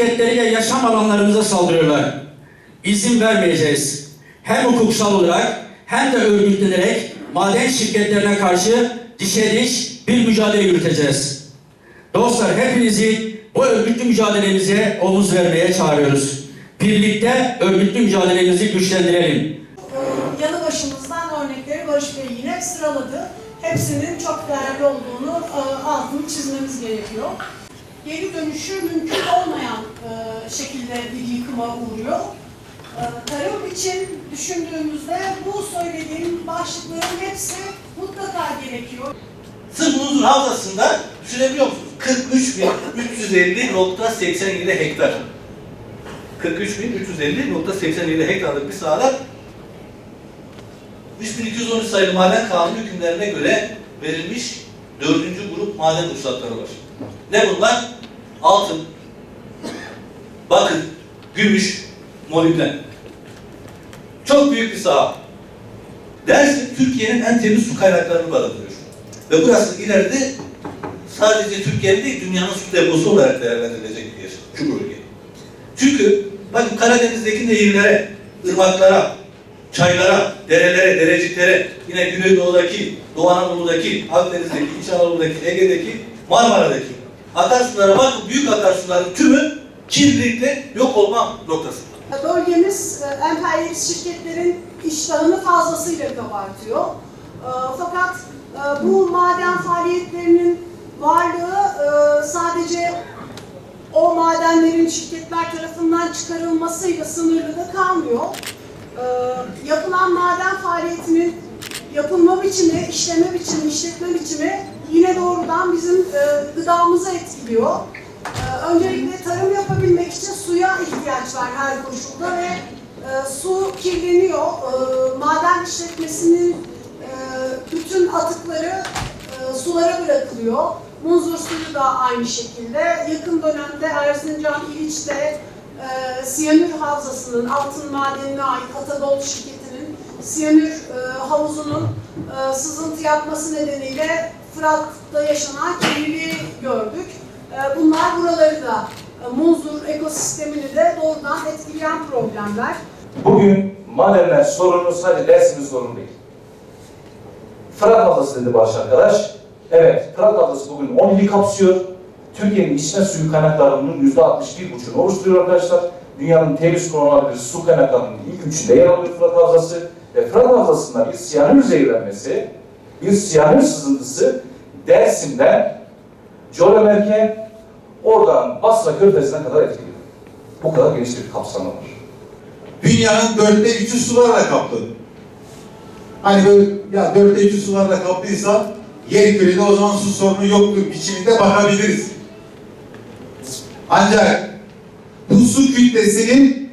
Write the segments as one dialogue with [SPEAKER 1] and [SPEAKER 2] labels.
[SPEAKER 1] şirketleriyle yaşam alanlarımıza saldırıyorlar. İzin vermeyeceğiz. Hem hukuksal olarak hem de örgütlenerek maden şirketlerine karşı dişe diş bir mücadele yürüteceğiz. Dostlar hepinizi bu örgütlü mücadelemize omuz vermeye çağırıyoruz. Birlikte örgütlü mücadelemizi güçlendirelim.
[SPEAKER 2] yanı başımızdan örnekleri Barış Bey yine sıraladı. Hepsinin çok değerli olduğunu e, altını çizmemiz gerekiyor. Geri dönüşü mümkün olmayan e, şekilde bir yıkıma uğruyor. E, Tarım için düşündüğümüzde bu söylediğim başlıkların hepsi mutlaka gerekiyor.
[SPEAKER 3] Sırf Munzur Havzası'nda düşünebiliyor musunuz? 43.350.87 hektar. 43.350.87 hektarlık bir sahada 3213 sayılı maden kanunu hükümlerine göre verilmiş dördüncü grup maden ruhsatları var. Ne bunlar? Altın, bakır, gümüş, molibden. Çok büyük bir saha. Dersin Türkiye'nin en temiz su kaynaklarını barındırıyor. Ve burası ileride sadece Türkiye'nin değil dünyanın su deposu olarak değerlendirilecek bir yer. Şu bölge. Çünkü bakın Karadeniz'deki nehirlere, ırmaklara, çaylara, derelere, dereciklere, yine Güneydoğu'daki, Doğu Anadolu'daki, Akdeniz'deki, İç Anadolu'daki, Ege'deki, Marmara'daki akarsulara bakın büyük akarsuların tümü kirlilikle yok olma noktasında.
[SPEAKER 2] Bölgemiz emperyalist şirketlerin iştahını fazlasıyla kabartıyor. E, Fakat e, bu maden faaliyetlerinin varlığı e, sadece o madenlerin şirketler tarafından çıkarılmasıyla sınırlı da kalmıyor. Yapılan maden faaliyetinin yapılma biçimi, işleme biçimi, işletme biçimi yine doğrudan bizim e, gıdamızı etkiliyor. Ee, Öncelikle tarım yapabilmek için suya ihtiyaç var her koşulda ve e, su kirleniyor. E, maden işletmesinin e, bütün atıkları e, sulara bırakılıyor. Munzur suyu da aynı şekilde. Yakın dönemde Erzincan İliç'te e, siyanür havzasının altın madenine ait Atadol şirketinin siyanür e, havuzunun e, sızıntı yapması nedeniyle Fırat'ta yaşanan kirliliği gördük. E, Bunlar buraları da e, Munzur ekosistemini de doğrudan etkileyen problemler.
[SPEAKER 4] Bugün madenler sorunu sadece Dersim'in sorunu değil. Fırat Havzası dedi baş arkadaş. Evet, Fırat Havzası bugün 10 ili kapsıyor. Türkiye'nin içme suyu kaynaklarının %61,5'unu oluşturuyor arkadaşlar. Dünyanın temiz kullanılabilir su kaynaklarının ilk üçünde yer alıyor Fırat Havzası. Ve Fırat Havzası'nda bir siyanür zehirlenmesi, bir siyanür sızıntısı Dersim'den Colemerk'e, oradan Basra Körfezi'ne kadar etkiliyor. Bu kadar geniş bir kapsamı var.
[SPEAKER 5] Dünyanın dörtte üçü sularla kaplı. Hani böyle ya dörtte üçü sularla kaplıysa yer kürede o zaman su sorunu yoktur biçiminde bakabiliriz. Ancak bu su kütlesinin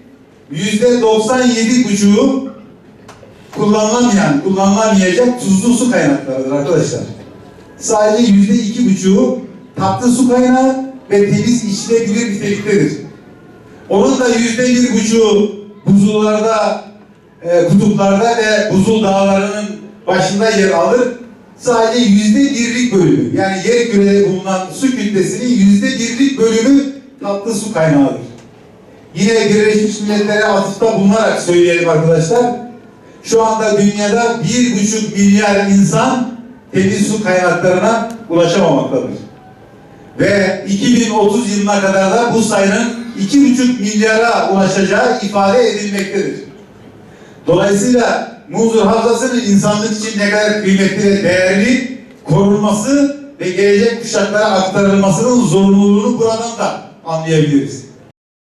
[SPEAKER 5] yüzde 97 buçuğu kullanılamayan, kullanılamayacak tuzlu su kaynaklarıdır arkadaşlar. Sadece yüzde iki buçuğu tatlı su kaynağı ve temiz içilebilir niteliktedir. Onun da yüzde bir buçuğu buzullarda, e, kutuplarda ve buzul dağlarının başında yer alır. Sadece yüzde birlik bölümü, yani yer kürede bulunan su kütlesinin yüzde birlik bölümü tatlı su kaynağıdır. Yine Birleşmiş Milletler'e atıfta bulunarak söyleyelim arkadaşlar. Şu anda dünyada bir buçuk milyar insan temiz su kaynaklarına ulaşamamaktadır. Ve 2030 yılına kadar da bu sayının 2,5 milyara ulaşacağı ifade edilmektedir. Dolayısıyla Munzur Havzası'nın insanlık için ne kadar kıymetli ve değerli korunması ve gelecek kuşaklara aktarılmasının zorunluluğunu buradan da anlayabiliriz.